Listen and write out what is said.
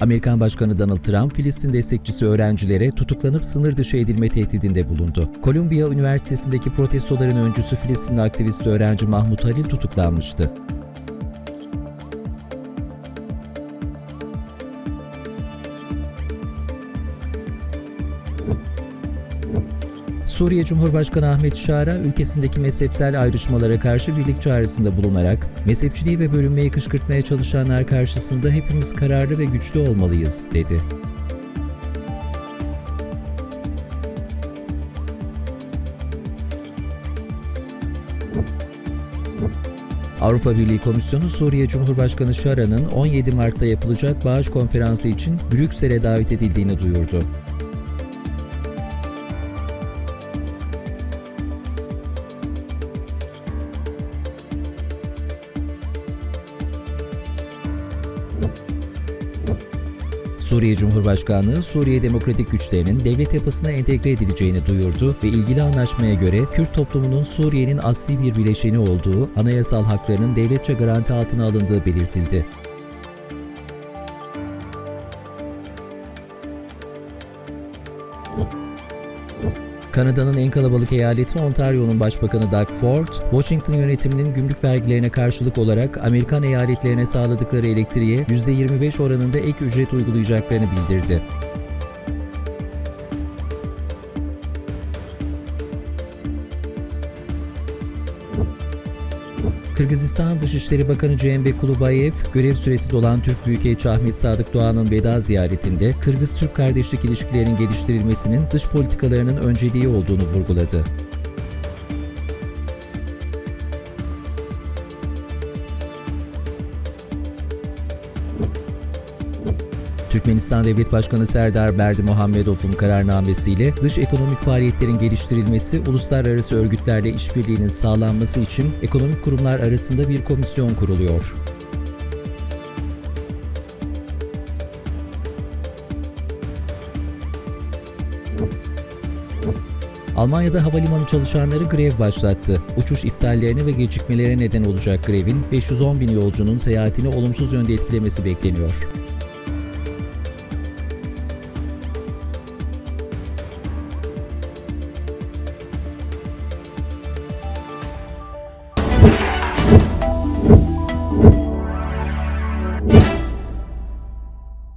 Amerikan Başkanı Donald Trump, Filistin destekçisi öğrencilere tutuklanıp sınır dışı edilme tehdidinde bulundu. Kolumbiya Üniversitesi'ndeki protestoların öncüsü Filistinli aktivist öğrenci Mahmut Halil tutuklanmıştı. Suriye Cumhurbaşkanı Ahmet Şara, ülkesindeki mezhepsel ayrışmalara karşı birlik çağrısında bulunarak, mezhepçiliği ve bölünmeyi kışkırtmaya çalışanlar karşısında hepimiz kararlı ve güçlü olmalıyız, dedi. Avrupa Birliği Komisyonu Suriye Cumhurbaşkanı Şara'nın 17 Mart'ta yapılacak bağış konferansı için Brüksel'e davet edildiğini duyurdu. Suriye Cumhurbaşkanlığı, Suriye Demokratik Güçlerinin devlet yapısına entegre edileceğini duyurdu ve ilgili anlaşmaya göre Kürt toplumunun Suriye'nin asli bir bileşeni olduğu, anayasal haklarının devletçe garanti altına alındığı belirtildi. Kanada'nın en kalabalık eyaleti Ontario'nun başbakanı Doug Ford, Washington yönetiminin gümrük vergilerine karşılık olarak Amerikan eyaletlerine sağladıkları elektriğe %25 oranında ek ücret uygulayacaklarını bildirdi. Kırgızistan Dışişleri Bakanı Cembe Kulubayev, görev süresi dolan Türk Büyükelçi Ahmet Sadık Doğan'ın veda ziyaretinde Kırgız-Türk kardeşlik ilişkilerinin geliştirilmesinin dış politikalarının önceliği olduğunu vurguladı. Türkmenistan Devlet Başkanı Serdar Berdi Muhammedov'un kararnamesiyle dış ekonomik faaliyetlerin geliştirilmesi, uluslararası örgütlerle işbirliğinin sağlanması için ekonomik kurumlar arasında bir komisyon kuruluyor. Almanya'da havalimanı çalışanları grev başlattı. Uçuş iptallerine ve gecikmelere neden olacak grevin 510 bin yolcunun seyahatini olumsuz yönde etkilemesi bekleniyor.